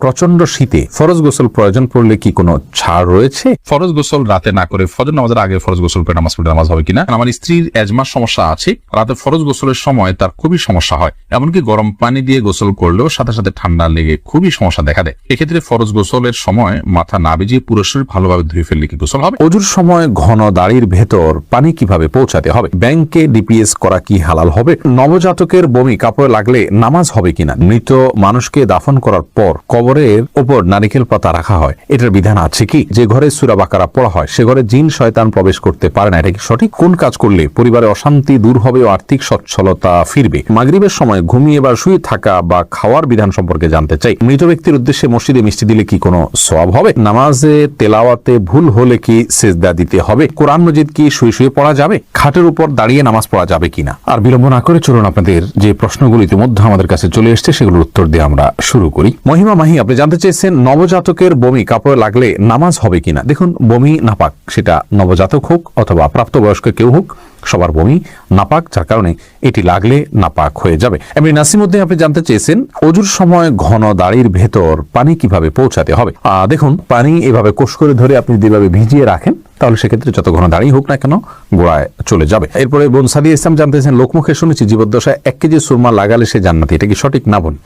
প্রচণ্ড শীতে ফরজ গোসল প্রয়োজন পড়লে কি কোনো ছাড় রয়েছে? ফরজ গোসল রাতে না করে ফজর নামাজের আগে ফরজ গোসল করে নামাজ পড়ে নামাজ হবে কিনা? আমার স্ত্রীর এজমার সমস্যা আছে। রাতে ফরজ গোসলের সময় তার খুবই সমস্যা হয়। এমনকি গরম পানি দিয়ে গোসল করলেও সাথে সাথে ঠান্ডা লেগে খুবই সমস্যা দেখা দেয়। এক্ষেত্রে ফরজ গোসলের সময় মাথা না ভিজিয়ে পুরো শরীর ভালোভাবে ধুয়ে ফেললে কি গোসল হবে? অজুর সময় ঘন দাড়ির ভেতর পানি কীভাবে পৌঁছাতে হবে? ব্যাংকে ডিপিএস করা কি হালাল হবে? নবজাতকের বমি কাপড়ে লাগলে নামাজ হবে কিনা? মৃত মানুষকে দাফন করার পর কবরের উপর নারিকেল পাতা রাখা হয়। এটার বিধান আছে কি? যে ঘরে সুরা বাকারা পড়া হয়, সে ঘরে জিন শয়তান প্রবেশ করতে পারে না। এটা কি সঠিক? কোন কাজ করলে পরিবারে অশান্তি দূর হবে ও আর্থিক সচ্ছলতা ফিরবে? মাগরিবের সময় ঘুমিয়ে বা শুয়ে থাকা বা খাওয়ার বিধান সম্পর্কে জানতে চাই। মৃত ব্যক্তির উদ্দেশ্যে মসজিদে মিষ্টি দিলে কি কোনো সওয়াব হবে? নামাজে, তেলাওয়াতে ভুল হলে কি সেজদা দিতে হবে? কোরআন মজিদ কি শুয়ে শুয়ে পড়া যাবে? খাটের উপর দাঁড়িয়ে নামাজ পড়া যাবে কিনা? আর বিলম্ব না করে চলুন আপনাদের যে প্রশ্নগুলো ইতিমধ্যে আমাদের কাছে চলে এসছে, সেগুলোর উত্তর দিয়ে আমরা শুরু করি। মহিমা মাহি আপনি জানতে চেয়েছেন নবজাতকের বমি কাপড়ে লাগলে নামাজ হবে কিনা? দেখুন, বমি নাপাক, সেটা নবজাতক হোক অথবা প্রাপ্তবয়স্ক কেউ হোক সবার বমি, নাপাক, যার কারণে এটি লাগলে নাপাক হয়ে যাবে। এমনি নাসিমুদ্দিন, আপনি জানতে চেয়েছেন, অজুর সময় ঘন দাড়ির ভেতর পানি কীভাবে পৌঁছাতে হবে? দেখুন, পানি এভাবে কোষ করে ধরে আপনি যেভাবে ভিজিয়ে রাখেন, তাহলে সেক্ষেত্রে যত ঘন দাঁড়িয়ে হোক না কেন, গোড়ায় চলে যাবে। এরপরে বোন সাদিয়া ইসলাম জানতেছেন, লোকমুখে শুনেছি জীবদ্দশায় এক কেজি সুরমা লাগালে সে জান্নাতি। এটা কি সঠিক না, বোন?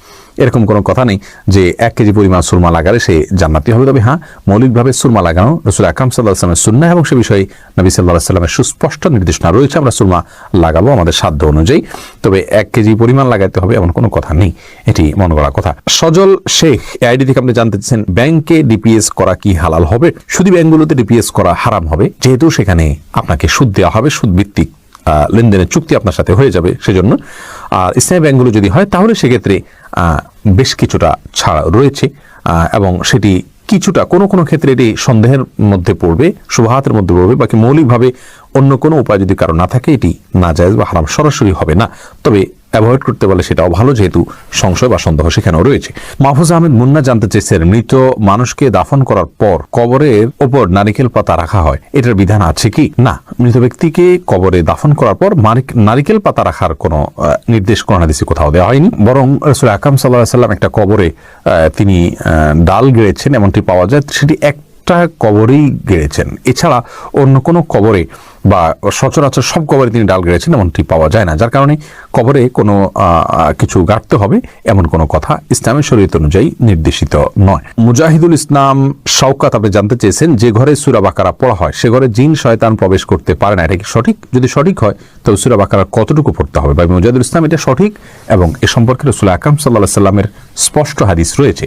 এরকম কোনো কথা নেই যে এক কেজি পরিমাণ সুরমা লাগালে সে জান্নাতি হবে। তবে হ্যাঁ মৌলিকভাবে সুরমা লাগানো রসুল আকরাম সাল্লাহ আসলামের সুন্না এবং সে বিষয়ে নবী সাল্লাহ সাল্লামের সুস্পষ্ট নির্দেশনা রয়েছে। আমরা সুরমা লাগাবো আমাদের সাধ্য অনুযায়ী। তবে এক কেজি পরিমাণ লাগাতে হবে এমন কোনো কথা নেই। এটি মনে করা কথা। সজল শেখ আইডি থেকে আপনি জানতে চাচ্ছেন, ব্যাংকে ডিপিএস করা কি হালাল হবে? শুধু ব্যাংকগুলোতে ডিপিএস করা হারাম হবে, যেহেতু সেখানে আপনাকে সুদ দেওয়া হবে সুদ ভিত্তিক লেনদেনের চুক্তি আপনার সাথে হয়ে যাবে সেজন্য। আর ইসলামী ব্যাংকগুলো যদি হয়, তাহলে সেক্ষেত্রে বেশ কিছুটা ছাড় রয়েছে। এবং সেটি কিছুটা, কোনো কোনো ক্ষেত্রে এটি সন্দেহের মধ্যে পড়বে, শুভাহাতের মধ্যে পড়বে, বাকি মৌলিকভাবে অন্য কোনো উপায় যদি কারও না থাকে, এটি না যায় বা হারাম সরাসরি হবে না। তবে অ্যাভয়েড করতে বলে সেটাও ভালো, যেহেতু সংশয় বা সন্দেহ সেখানেও রয়েছে। মাহফুজ আহমেদ মুন্না জানতে চেয়েছেন, মৃত মানুষকে দাফন করার পর কবরের ওপর নারিকেল পাতা রাখা হয়, এটার বিধান আছে কি? না, মৃত ব্যক্তিকে কবরে দাফন করার পর নারিকেল পাতা রাখার কোনো নির্দেশ কোরআন হাদিসে কোথাও দেওয়া হয়নি। বরং রসুল আকাম সাল্লাহ সাল্লাম একটা কবরে তিনি ডাল গেড়েছেন, এমনটি পাওয়া যায়, সেটি এক একটা কবরেই গেড়েছেন। এছাড়া অন্য কোনো কবরে বা সচরাচর সব কবরে তিনি ডাল গেড়েছেন এমনটি পাওয়া যায় না। যার কারণে কবরে কোনো কিছু গাড়তে হবে এমন কোনো কথা ইসলামের শরীয়ত অনুযায়ী নির্দেশিত নয়। মুজাহিদুল ইসলাম শওকাত আপনি জানতে চেয়েছেন, যে ঘরে সুরা বাকারা পড়া হয়, সে ঘরে জিন, শয়তান প্রবেশ করতে পারে না। এটা কি সঠিক? যদি সঠিক হয়, তবে সুরা বাকারা কতটুকু পড়তে হবে? বা মুজাহিদুল ইসলাম এটা সঠিক এবং এ সম্পর্কে রসুল আকরাম সাল্লাহ সাল্লামের স্পষ্ট হাদিস রয়েছে।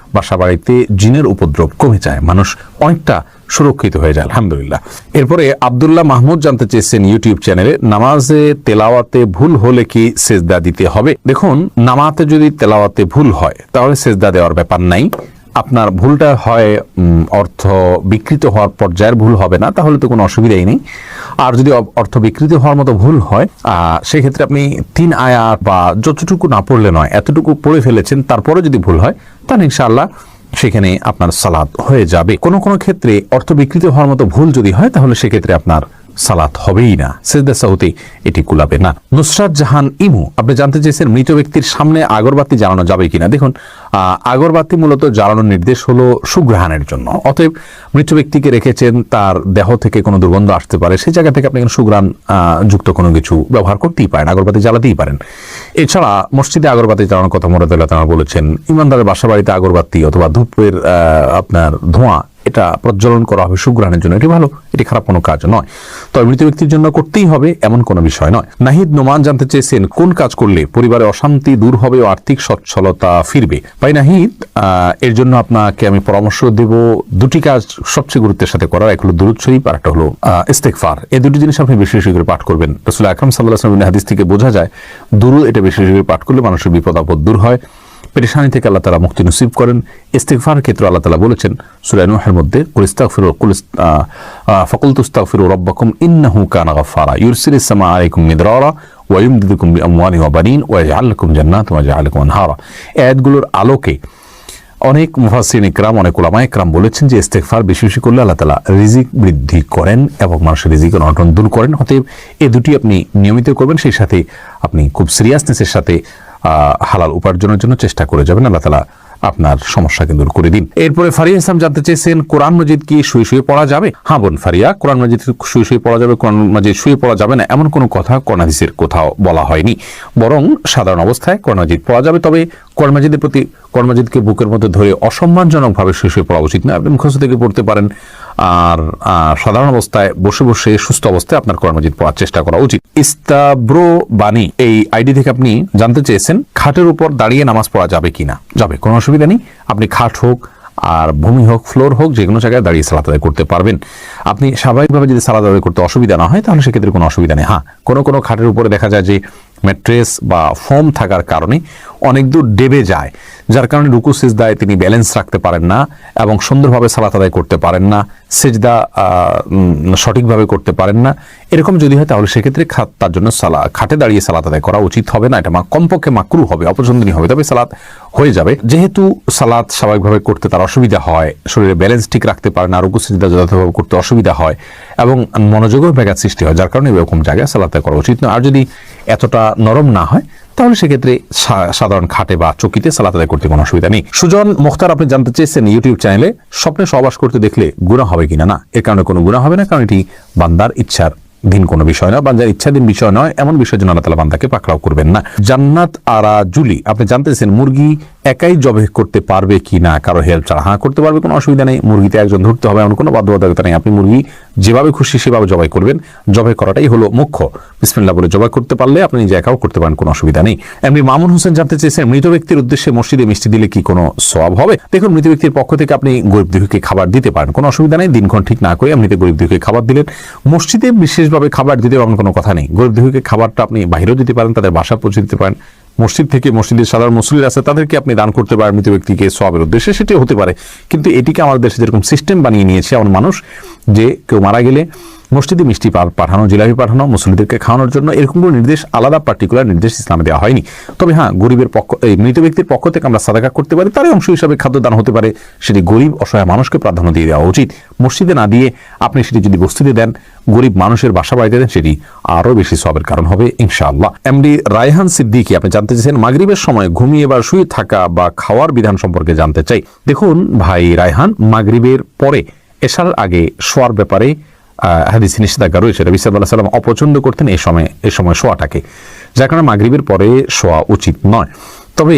বাসা বাড়িতে জিনের উপদ্রব কমে যায়। মানুষ অনেকটা সুরক্ষিত হয়ে যায়, আলহামদুলিল্লাহ। এরপরে আবদুল্লাহ মাহমুদ জানতে চেয়েছেন ইউটিউব চ্যানেলে, নামাজে তেলাওয়াতে ভুল হলে কি সেজদা দিতে হবে? দেখুন, নামাতে যদি তেলাওয়াতে ভুল হয়, তাহলে সেজদা দেওয়ার ব্যাপার নাই। আপনার ভুলটা হয় অর্থ বিকৃত হওয়ার পর্যায়ের ভুল হবে না, তাহলে তো কোনো অসুবিধাই নেই। আর যদি অর্থ বিকৃত হওয়ার মতো ভুল হয় সেক্ষেত্রে আপনি তিন আয়াত বা যতটুকু না পড়লে নয়, এতটুকু পড়ে ফেলেছেন, তারপরে যদি ভুল হয়, তাহলে ইনশাআল্লাহ সেখানে আপনার সালাদ হয়ে যাবে। কোনো কোনো ক্ষেত্রে অর্থ বিকৃত হওয়ার মতো ভুল যদি হয়, তাহলে সেক্ষেত্রে আপনার সালাত হবেই না। সেজদা সাহুতে এটি কুলাবে না। নুসরাত জাহান ইমু, আপনি জানতে চেয়েছেন মৃত ব্যক্তির সামনে আগরবাতি জ্বালানো যাবে কিনা? দেখুন আগরবাতি মূলত জ্বালানোর নির্দেশ হলো সুগ্রহণের জন্য। অতএব মৃত ব্যক্তিকে রেখেছেন, তার দেহ থেকে কোনো দুর্গন্ধ আসতে পারে সেই জায়গা থেকে আপনি কোনো সুগ্রাণ যুক্ত কোনো কিছু ব্যবহার করতেই পারেন, আগরবাতি জ্বালাতেই পারেন। এছাড়া মসজিদে আগরবাতি জ্বালানোর কথা মোরাদুল্লাহ তারা বলেছেন, ইমানদারের বাসা বাড়িতে আগরবাতি অথবা ধূপের আপনার ধোঁয়া এটা প্রজ্বলন করা হবে সুগ্রহণের জন্য। এটি ভালো এটি খারাপ কোনো কাজ নয়। তবে মৃত ব্যক্তির জন্য করতেই হবে এমন কোনো বিষয় নয়। নাহিদ নোমান জানতে চেয়েছেন কোন কাজ করলে পরিবারে অশান্তি দূর হবে ও আর্থিক সচ্ছলতা ফিরবে? ভাই নাহিদ এর জন্য আপনাকে আমি পরামর্শ দেব দুটি কাজ সবচেয়ে গুরুত্বের সাথে করার। এক হলো দুরুদ শরীফ আর একটা হলো আহ, ইস্তেগফার। এই দুটি জিনিস আপনি বেশি বেশি করে পাঠ করবেন। রসুল আকরম সাল্লাহ হাদিস থেকে বোঝা যায় দুরুদ এটা বেশি বেশি করে পাঠ করলে মানুষের বিপদ আপদ দূর হয়। পেরেশানি থেকে আল্লাহ তালা মুক্তি নসিব করেন। ইস্তেকফার ক্ষেত্রে আল্লাহ তালা বলেছেন সুরায় নুহের মধ্যে কুলিস্তাগফিরু কুলিস ফকুল তুস্তাগফিরু রব্বাকুম ইন্নাহু কানা গাফফারা। ইউরসিলিস সামা আলাইকুম মিদরারা ওয়া ইউমদিদুকুম বিআমওয়ালি ওয়া বানিন ওয়া ইয়াজআল লাকুম জান্নাত ওয়া ইয়াজআল আনহারা। আয়াতগুলোর আলোকে অনেক মুফাসিন ইকরাম, অনেক ওলামা ইকরাম বলেছেন যে ইস্তেগফার বেশি বেশি করলে আল্লাহ তালা রিজিক বৃদ্ধি করেন এবং মানুষের রিজিক অনটন দূর করেন। অতএব এ দুটি আপনি নিয়মিত করবেন, সেই সাথে আপনি খুব সিরিয়াসনেসের সাথে হালাল উপার্জনের জন্য চেষ্টা করে যাবেন। আল্লাহ তালা আপনার সমস্যা কিন্তু করে দিন। এরপরে ফারিয়া ইসলাম জানতে চেয়েছেন, কোরআন মজিদ কি শুয়ে শুয়ে পড়া যাবে? হ্যাঁ বোন ফারিয়া, কোরআন মজিদ শুয়ে শুয়ে পড়া যাবে, কোরআন মজিদ শুয়ে পড়া যাবে না, এমন কোনো কথা কোরআন হাদিসের কোথাও বলা হয়নি। বরং সাধারণ অবস্থায় কোরআন মজিদ পড়া যাবে, তবে কোরআন মজিদের প্রতি কর্মজীদকে বুকের মধ্যে ধরে অসম্মানজনকভাবে শুয়ে হয়ে পড়া উচিত না। আপনি মুখস্থ থেকে পড়তে পারেন আর সাধারণ অবস্থায় বসে বসে সুস্থ অবস্থায় আপনার কোরআন পড়ার চেষ্টা করা উচিত। ইস্তাব্রো বাণী এই আইডি থেকে আপনি জানতে চেয়েছেন, খাটের উপর দাঁড়িয়ে নামাজ পড়া যাবে কিনা? যাবে, কোনো অসুবিধা নেই। আপনি খাট হোক আর ভূমি হোক, ফ্লোর হোক যে কোনো জায়গায় দাঁড়িয়ে সালাত আদায় করতে পারবেন। আপনি স্বাভাবিকভাবে যদি সালাত আদায় করতে অসুবিধা না হয়, তাহলে সেক্ষেত্রে কোনো অসুবিধা নেই। হ্যাঁ কোনো কোনো খাটের উপরে দেখা যায় যে ম্যাট্রেস বা ফোম থাকার কারণে অনেক দূর ডেবে যায়। যার কারণে রুকু, সিজদায় তিনি ব্যালেন্স রাখতে পারেন না এবং সুন্দরভাবে সালাত আদায় করতে পারেন না, সেজদা সঠিকভাবে করতে পারেন না। এরকম যদি হয় তাহলে সেক্ষেত্রে তার জন্য সালা, খাটে দাঁড়িয়ে সালাত আদায় করা উচিত হবে না। এটা মা- কমপক্ষে মাকরু হবে, অপছন্দনীয় হবে, তবে সালাত হয়ে যাবে। যেহেতু সালাত স্বাভাবিকভাবে করতে তার অসুবিধা হয়, শরীরে ব্যালেন্স ঠিক রাখতে পারে না, রুকু, সিজদা যথাযথভাবে করতে অসুবিধা হয় এবং মনোযোগের ব্যাঘাত সৃষ্টি হয়, যার কারণে এরকম জায়গায় সালাত করা উচিত নয়। আর যদি এতটা নরম না হয় তাহলে সেক্ষেত্রে সাধারণ খাটে বা চকিতে সালাত আদায় করতে কোনো অসুবিধা নেই। সুজন মুখতার, আপনি জানতে চেয়েছেন ইউটিউব চ্যানেলে স্বপ্নে সহবাস করতে দেখলে গুণা হবে কিনা? না, এর কারণে কোনো গুণা হবে না, কারণ এটি বান্দার ইচ্ছার দিন কোনো বিষয় নয়। বান্দার ইচ্ছাধীন বিষয় নয়, এমন বিষয় জন্য আল্লাহ তালা বান্দাকে পাকড়াও করবেন না। জান্নাত আরা জুলি আপনি জানতেছেন মুরগি একাই জবে করতে পারবে কি না কারও হেল্প ছাড়া। হ্যাঁ করতে পারবে, কোনো অসুবিধা নেই। মুরগিতে একজন ধরতে হবে, এমন কোনো বাধ্যবাধকতা নেই। আপনি মুরগি যেভাবে খুশি সেভাবে জবাই করবেন। জবাই করাটাই হলো মুখ্য। বিসমিল্লাহ বলে জবাই করতে পারলে আপনি নিজে একাও করতে পারেন, কোনো অসুবিধা নেই। এমনি মামুন হোসেন জানতে চেয়েছেন, মৃত ব্যক্তির উদ্দেশ্যে মসজিদে মিষ্টি দিলে কি কোনো সওয়াব হবে? দেখুন, মৃত ব্যক্তির পক্ষ থেকে আপনি গরিব দুঃখীকে খাবার দিতে পারেন, কোনো অসুবিধা নেই। দিনক্ষণ ঠিক না করে এমনিতে গরিব খাবার দিলেন। মসজিদে বিশেষভাবে খাবার দিতে এমন কোনো কথা নেই। গরিব দুঃখীকে খাবারটা আপনি বাইরেও দিতে পারেন, তাদের বাসা পৌঁছে দিতে পারেন। মসজিদ থেকে মসজিদের সাধারণ মুসলিম আছে, তাদেরকে আপনি দান করতে পারেন মৃত ব্যক্তিকে সবের উদ্দেশ্যে। সেটি হতে পারে। কিন্তু এটিকে আমাদের দেশে যেরকম সিস্টেম বানিয়ে নিয়েছে এমন মানুষ যে কেউ মারা গেলে মসজিদে মিষ্টি পাঠানো, জিলাপি পাঠানো মুসলিমদেরকে খাওয়ানোর জন্য এরকম কোনো নির্দেশ, আলাদা পার্টিকুলার নির্দেশ ইসলামে দেওয়া হয়নি। তবে হ্যাঁ গরিবের পক্ষ, এই মৃত ব্যক্তির পক্ষ থেকে আমরা সাদাকা করতে পারি, তারই অংশ হিসাবে খাদ্যদান হতে পারে। সেটি গরিব, অসহায় মানুষকে প্রাধান্য দিয়ে দেওয়া উচিত। মসজিদে না দিয়ে আপনি সেটি যদি বস্তিতে দেন, গরিব মানুষের বাসা বাড়িতে দেন, সেটি আরও বেশি সবের কারণ হবে, ইনশাআল্লাহ। এমডি রায়হান সিদ্দিকি, আপনি জানতে চাইছেন মাগরিবের সময় ঘুমিয়ে বা শুয়ে থাকা বা খাওয়ার বিধান সম্পর্কে জানতে চাই। দেখুন ভাই রায়হান, মাগরিবের পরে এশার আগে শোয়ার ব্যাপারে হাদিসে নিষেধাজ্ঞা রয়েছে। রবি সাল্লাহ সাল্লাম অপছন্দ করতেন এই সময় এই সময় শোয়াটাকে। যার কারণে মাগরিবের পরে শোয়া উচিত নয়। তবে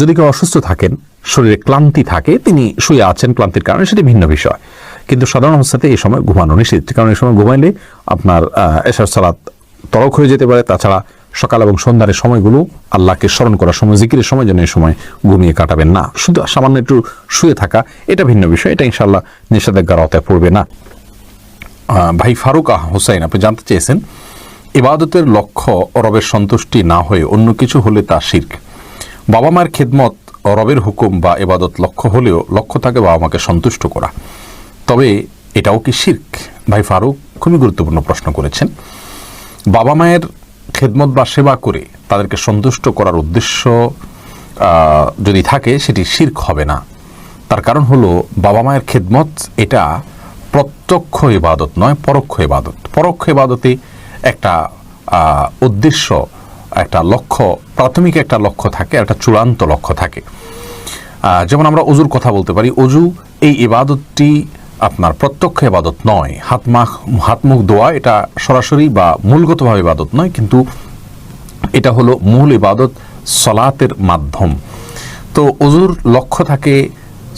যদি কেউ অসুস্থ থাকেন, শরীরে ক্লান্তি থাকে, তিনি শুয়ে আছেন, ক্লান্তির কারণে সেটি ভিন্ন বিষয়। কিন্তু সাধারণ অবস্থাতে এই সময় ঘুমানো নিষেধ। কারণ এই সময় ঘুমাইলে আপনার এশার সালাত তরক হয়ে যেতে পারে। তাছাড়া সকাল এবং সন্ধ্যার সময়গুলো আল্লাহকে স্মরণ করার সময়, জিকিরের সময় যেন এই সময় ঘুমিয়ে কাটাবেন না। শুধু সামান্য একটু শুয়ে থাকা, এটা ভিন্ন বিষয়। এটা ইনশাল্লাহ নিষেধাজ্ঞার আওতায় পড়বে না। ভাই ফারুক হোসাইন, আপনি জানতে চেয়েছেন, ইবাদতের লক্ষ্য রবের সন্তুষ্টি না হয়ে অন্য কিছু হলে তা শির্ক। বাবা মায়ের খেদমত রবের হুকুম বা এবাদত লক্ষ্য হলেও লক্ষ্য থাকে বাবা মাকে সন্তুষ্ট করা। তবে এটাও কি শির্ক? ভাই ফারুক খুবই গুরুত্বপূর্ণ প্রশ্ন করেছেন। বাবা মায়ের খেদমত বা সেবা করে তাদেরকে সন্তুষ্ট করার উদ্দেশ্য যদি থাকে, সেটি শির্ক হবে না। তার কারণ হলো বাবা মায়ের খেদমত এটা প্রত্যক্ষ ইবাদত নয়, পরোক্ষ ইবাদত। পরোক্ষ ইবাদতে একটা উদ্দেশ্য, একটা লক্ষ্য, প্রাথমিক একটা লক্ষ্য থাকে, একটা চূড়ান্ত লক্ষ্য থাকে। যেমন আমরা অজুর কথা বলতে পারি অজু এই ইবাদতটি আপনার প্রত্যক্ষ ইবাদত নয়। হাত মাখ, হাত মুখ দোয়া এটা সরাসরি বা মূলগতভাবে ইবাদত নয়, কিন্তু এটা হলো মূল ইবাদত সলাতের মাধ্যম। তো অজুর লক্ষ্য থাকে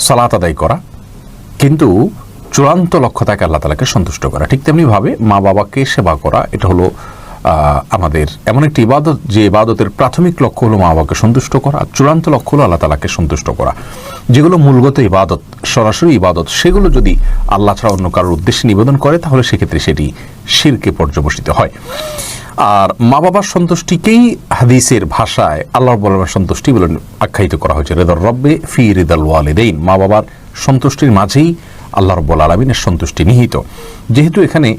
সলাত আদায় করা, কিন্তু চূড়ান্ত লক্ষ্য থাকে আল্লাহ তালাকে সন্তুষ্ট করা। ঠিক তেমনিভাবে মা বাবাকে সেবা করা, এটা হলো আমাদের এমন একটি ইবাদত, যে ইবাদতের প্রাথমিক লক্ষ্য হলো মা বাবাকে সন্তুষ্ট করা চূড়ান্ত লক্ষ্য হলো আল্লাহ তালাকে সন্তুষ্ট করা। যেগুলো মূলগত ইবাদত, সরাসরি ইবাদত, সেগুলো যদি আল্লাহ ছাড়া অন্য কারোর উদ্দেশ্যে নিবেদন করে, তাহলে সেক্ষেত্রে সেটি শিরকে পর্যবসিত হয়। আর মা বাবার সন্তুষ্টিকেই হাদিসের ভাষায় আল্লাহ সন্তুষ্টি বলে আখ্যায়িত করা হয়েছে, রেদর রব্বে ফি রিদাল ওয়ালিদাইন। মা বাবার সন্তুষ্টির মাঝেই আল্লাহ রব্বুল আলমিনের সন্তুষ্টি নিহিত। যেহেতু এখানে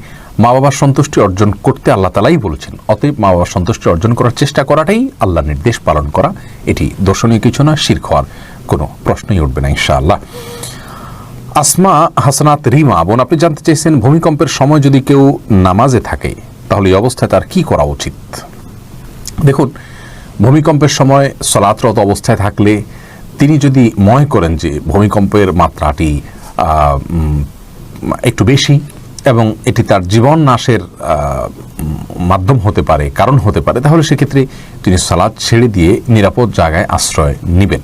মা বাবার সন্তুষ্টি অর্জন করতে আল্লাহ তালাই বলেছেন, অতএব মা বাবার সন্তুষ্টি অর্জন করার চেষ্টা করাটাই আল্লাহ নির্দেশ পালন করা। এটি দর্শনীয় কিছু না শির হওয়ার কোনো প্রশ্নই উঠবে না ইনশাআল্লাহ। আসমা, হাসানাত, রিমা, বোন, আপনি জানতে চাইছেন ভূমিকম্পের সময় যদি কেউ নামাজে থাকে, তাহলে এই অবস্থায় তার কি করা উচিত? দেখুন, ভূমিকম্পের সময় সলাতরত অবস্থায় থাকলে তিনি যদি মনে করেন যে ভূমিকম্পের মাত্রাটি একটু বেশি এবং এটি তার জীবন নাশের মাধ্যম হতে পারে, কারণ হতে পারে, তাহলে সেক্ষেত্রে তিনি সালাদ ছেড়ে দিয়ে নিরাপদ জায়গায় আশ্রয় নেবেন।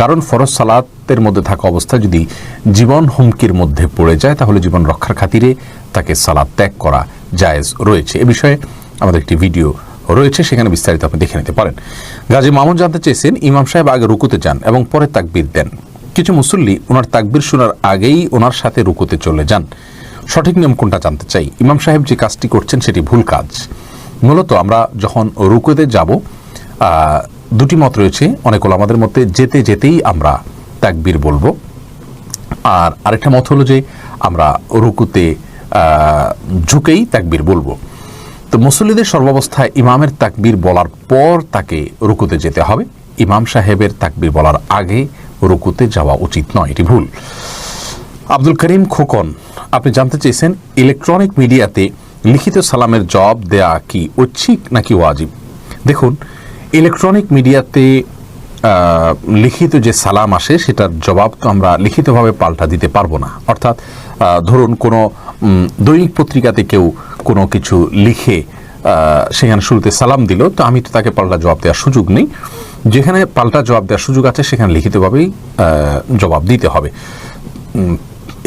কারণ ফরজ সালাতের মধ্যে থাকা অবস্থা যদি জীবন হুমকির মধ্যে পড়ে যায়, তাহলে জীবন রক্ষার খাতিরে তাকে সালাদ ত্যাগ করা জায়েজ রয়েছে। এ বিষয়ে আমাদের একটি ভিডিও রয়েছে, সেখানে বিস্তারিত আপনি দেখে নিতে পারেন। গাজী মামুন জানতে চেয়েছেন, ইমাম সাহেব আগে রুকুতে যান এবং পরে তাকবির দেন। কিছু মুসল্লি ওনার তাকবির শোনার আগেই ওনার সাথে রুকুতে চলে যান। সঠিক নিয়ম কোনটা জানতে চাই? ইমাম সাহেব যে কাজটি করছেন, সেটি ভুল কাজ। মূলত আমরা যখন রুকুতে যাব দুটি মত রয়েছে। অনেক আমাদের মধ্যে যেতে যেতেই আমরা তাকবির বলব। আর আরেকটা মত হলো যে আমরা রুকুতে ঝুঁকেই তাকবির বলব। তো মুসল্লিদের সর্বাবস্থায় ইমামের তাকবির বলার পর তাকে রুকুতে যেতে হবে। ইমাম সাহেবের তাকবির বলার আগে রুকুতে যাওয়া উচিত নয়, এটি ভুল। আব্দুল করিম খোকন, আপনি জানতে চেয়েছেন, ইলেকট্রনিক মিডিয়াতে লিখিত সালামের জবাব দেয়া কি ঐচ্ছিক নাকি ওয়াজিব? দেখুন, ইলেকট্রনিক মিডিয়াতে লিখিত যে সালাম আসে, সেটার জবাব তো আমরা লিখিতভাবে পাল্টা দিতে পারব না। অর্থাৎ ধরুন কোনো দৈনিক পত্রিকাতে কেউ কোনো কিছু লিখে সেখানে শুরুতে সালাম দিল, তো আমি তো তাকে পাল্টা জবাব দেওয়ার সুযোগ নেই। যেখানে পাল্টা জবাব দেওয়ার সুযোগ আছে, সেখানে লিখিতভাবেই জবাব দিতে হবে।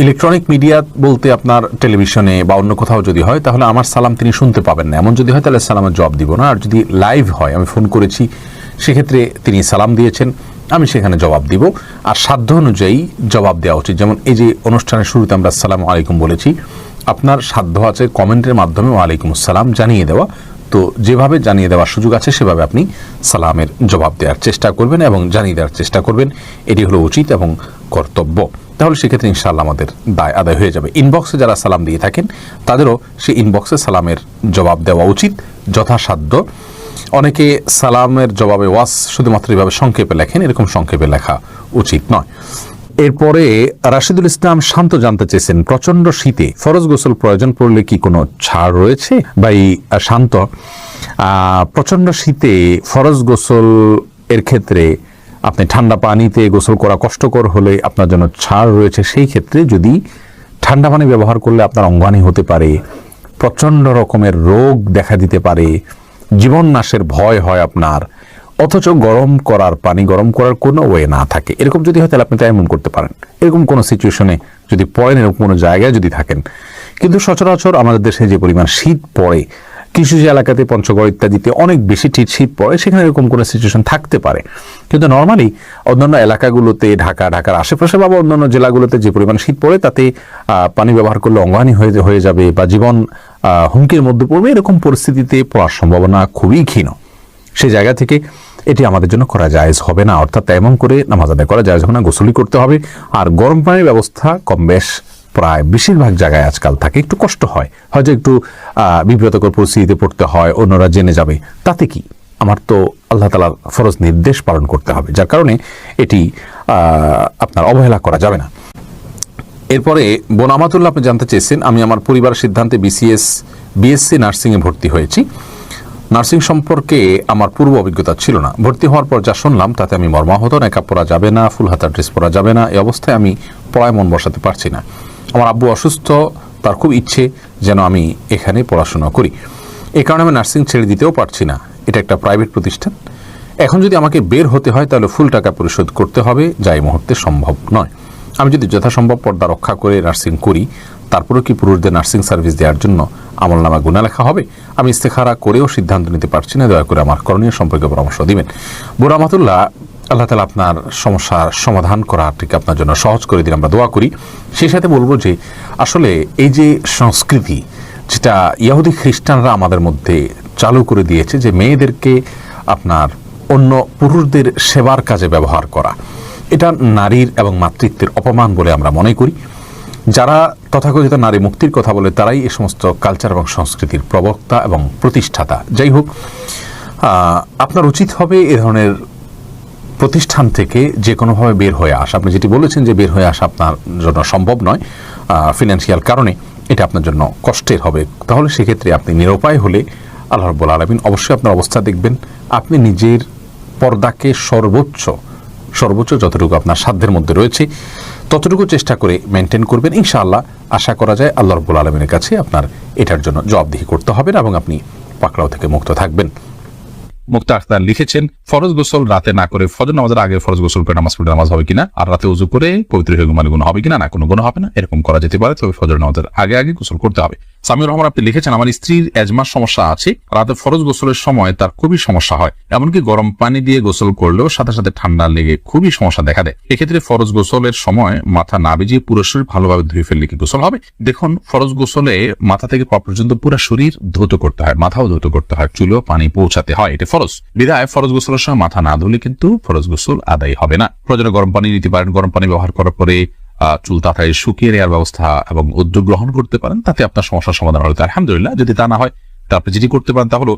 ইলেকট্রনিক মিডিয়া বলতে আপনার টেলিভিশনে বা অন্য কোথাও যদি হয়, তাহলে আমার সালাম তিনি শুনতে পাবেন না। এমন যদি হয়, তাহলে সালামের জবাব দিব না। আর যদি লাইভ হয়, আমি ফোন করেছি, সেক্ষেত্রে তিনি সালাম দিয়েছেন। আমি সেখানে জবাব দিব। আর সাধ্য অনুযায়ী জবাব দেওয়া উচিত। যেমন এই যে অনুষ্ঠানের শুরুতে আমরা আসসালামু আলাইকুম বলেছি, আপনার সাধ্য আছে কমেন্টের মাধ্যমে ওয়ালাইকুম আসসালাম জানিয়ে দেওয়া। তো যেভাবে জানিয়ে দেওয়ার সুযোগ আছে, সেভাবে আপনি সালামের জবাব দেওয়ার চেষ্টা করবেন এবং জানিয়ে দেওয়ার চেষ্টা করবেন। এটি হলো উচিত এবং কর্তব্য। তাহলে সেক্ষেত্রে ইনশাআল্লাহ আমাদের দায় আদায় হয়ে যাবে। ইনবক্সে যারা সালাম দিয়ে থাকেন, তাদেরও সেই ইনবক্সে সালামের জবাব দেওয়া উচিত, যথাসাধ্য। অনেকে সালামের জবাবে ওয়াস শুধুমাত্র এভাবে সংক্ষেপে লেখেন, এরকম সংক্ষেপে লেখা উচিত নয়। এরপরে রাশিদুল ইসলাম শান্ত জানতে চেয়েছেন প্রচণ্ড শীতে ফরজ গোসল প্রয়োজন পড়লে কি কোনো ছাড় রয়েছে? বা এই শান্ত প্রচণ্ড শীতে ফরজ গোসল এর ক্ষেত্রে আপনি ঠান্ডা পানিতে গোসল করা কষ্টকর হলে আপনার জন্য ছাড় রয়েছে। সেই ক্ষেত্রে যদি ঠান্ডা পানি ব্যবহার করলে আপনার অঙ্গানি হতে পারে প্রচণ্ড রকমের রোগ দেখা দিতে পারে জীবন নাশের ভয় হয় আপনার। অথচ গরম করার পানি গরম করার কোনো ওয়ে না থাকে। এরকম যদি হয় তাহলে আপনি তাই এমন করতে পারেন। এরকম কোনো সিচুয়েশনে যদি পড়েন, এরকম কোনো জায়গায় যদি থাকেন। কিন্তু সচরাচর আমাদের দেশে যে পরিমাণ শীত পড়ে, কিছু যে এলাকাতে পঞ্চগড় ইত্যাদিতে অনেক বেশি ঠিক শীত পড়ে, সেখানে এরকম কোনো সিচুয়েশন থাকতে পারে। কিন্তু নর্মালি অন্যান্য এলাকাগুলোতে, ঢাকা, ঢাকার আশেপাশে বা অন্যান্য জেলাগুলোতে যে পরিমাণ শীত পড়ে, তাতে পানি ব্যবহার করলে অঙ্গানি হয়ে হয়ে যাবে বা জীবন হুমকির মধ্যে পড়বে এরকম পরিস্থিতিতে পড়ার সম্ভাবনা খুবই ক্ষীণ। সেই জায়গা থেকে এটি আমাদের জন্য করা জায়েজ হবে না। অর্থাৎ এমন করে নামাজ আদায় করা জায়েজ হবে না গোসলি করতে হবে। আর গরম পানির ব্যবস্থা কম বেশ, প্রায় বেশিরভাগ জায়গায় আজকাল থাকে। একটু কষ্ট হয়। হয়তো একটু বিব্রতকর পরিস্থিতিতে পড়তে হয়, অন্যরা জেনে যাবে। তাতে কি? আমার তো আল্লাহ তালার ফরজ নির্দেশ পালন করতে হবে। যার কারণে এটি আপনার অবহেলা করা যাবে না। এরপরে, বোন আমাতুল্লাহ, আপনি জানতে চেয়েছেন, আমি আমার পরিবার সিদ্ধান্তে বিসিএস বিএসসি নার্সিংয়ে ভর্তি হয়েছি। নার্সিং সম্পর্কে আমার পূর্ব অভিজ্ঞতা ছিল না। ভর্তি হওয়ার পর যা শুনলাম, তাতে আমি মর্মাহত, নেকাব পরা যাবে না, ফুল হাতা ড্রেস পরা যাবে না, এই অবস্থায় আমি পড়ায় মন বসাতে পারছি না। আমার আব্বু অসুস্থ, তার খুব ইচ্ছে যেন আমি এখানে পড়াশোনা করি। এই কারণে আমি নার্সিং ছেড়ে দিতেও পারছি না। এটা একটা প্রাইভেট প্রতিষ্ঠান। এখন যদি আমাকে বের হতে হয়, তাহলে ফুল টাকা পরিশোধ করতে হবে, যা এই মুহূর্তে সম্ভব নয়। আমি যদি যথাসম্ভব পর্দা রক্ষা করে নার্সিং করি, তারপরেও কি পুরুষদের নার্সিং সার্ভিস দেওয়ার জন্য আমল নামা গুণা লেখা হবে? আমি ইস্তেখারা করেও সিদ্ধান্ত নিতে পারছি না, দয়া করে আমার করণীয় সম্পর্কে পরামর্শ দিবেন। বুড়ামাতুল্লাহ আল্লাহ তালা আপনার সমস্যার সমাধান করাটিকে আপনার জন্য সহজ করে দিন, আমরা দোয়া করি। সেই সাথে বলব যে, আসলে এই যে সংস্কৃতি, যেটা ইয়াহুদি খ্রিস্টানরা আমাদের মধ্যে চালু করে দিয়েছে যে, মেয়েদেরকে আপনার অন্য পুরুষদের সেবার কাজে ব্যবহার করা। এটা নারীর এবং মাতৃত্বের অপমান বলে আমরা মনে করি। যারা তথাকথিত নারী মুক্তির কথা বলে, তারাই এ সমস্ত কালচার এবং সংস্কৃতির প্রবক্তা এবং প্রতিষ্ঠাতা। যাই হোক আপনার উচিত হবে এ ধরনের প্রতিষ্ঠান থেকে যে কোনোভাবে বের হয়ে আসা। আপনি যেটি বলেছেন যে বের হয়ে আসা আপনার জন্য সম্ভব নয় ফিনান্সিয়াল কারণে এটা আপনার জন্য কষ্টের হবে। তাহলে সেক্ষেত্রে আপনি নিরুপায় হলে আল্লাহ রব্বুল আলমিন অবশ্যই আপনার অবস্থা দেখবেন। আপনি নিজের পর্দাকে সর্বোচ্চ সর্বোচ্চ যতটুকু আপনার সাধ্যের মধ্যে রয়েছে, ততটুকু চেষ্টা করে মেনটেন করবেন। ইনশাআল্লাহ, আশা করা যায় আল্লাহ রব্বুল আলমের কাছে আপনার এটার জন্য জবাবদিহি করতে হবে না এবং আপনি পাকড়াও থেকে মুক্ত থাকবেন। মুক্তা আখতার লিখেছেন ফরজ গোসল রাতে না করে ফজর নামাজের আগে ফরজ গোসল করে নামাজ পড়ে নামাজ হবে কিনা? আর রাতে উজু করে পবিত্র হয়ে ঘুমালে গুণ হবে কিনা? না, কোনো গুণ হবে না। এরকম করা যেতে পারে, তবে ফজর নামাজের আগে আগে গোসল করতে হবে। সামিউর রহমান, আপনি লিখেছেন, আমার স্ত্রীর এজমার সমস্যা আছে। রাতে ফরজ গোসলের সময় তার খুবই সমস্যা হয়। এমনকি গরম পানি দিয়ে গোসল করলেও সাথে সাথে ঠান্ডা লেগে খুবই সমস্যা দেখা দেয়। এক্ষেত্রে ফরজ গোসলের সময় মাথা না ভিজিয়ে পুরো শরীর ভালোভাবে ধুয়ে ফেললে কি গোসল হবে? দেখুন, ফরজ গোসলে মাথা থেকে পা পর্যন্ত পুরো শরীর ধৌত করতে হয়, মাথাও ধৌত করতে হয়, চুলেও পানি পৌঁছাতে হয় এটা ফরজ। বিধায় ফরজ গোসলের সময় মাথা না ধুলে কিন্তু ফরজ গোসল আদায় হবে না। প্রয়োজনে গরম পানি নিতে পারেন। গরম পানি ব্যবহার করার পরে চুল তাড়াতাড়ি শুকিয়ে নেওয়ার ব্যবস্থা এবং উদ্যোগ গ্রহণ করতে পারেন, তাতে আপনার সমস্যার সমাধান হবে। আলহামদুলিল্লাহ, যদি তা না হয়, তা আপনি যেটি করতে পারেন তা হলো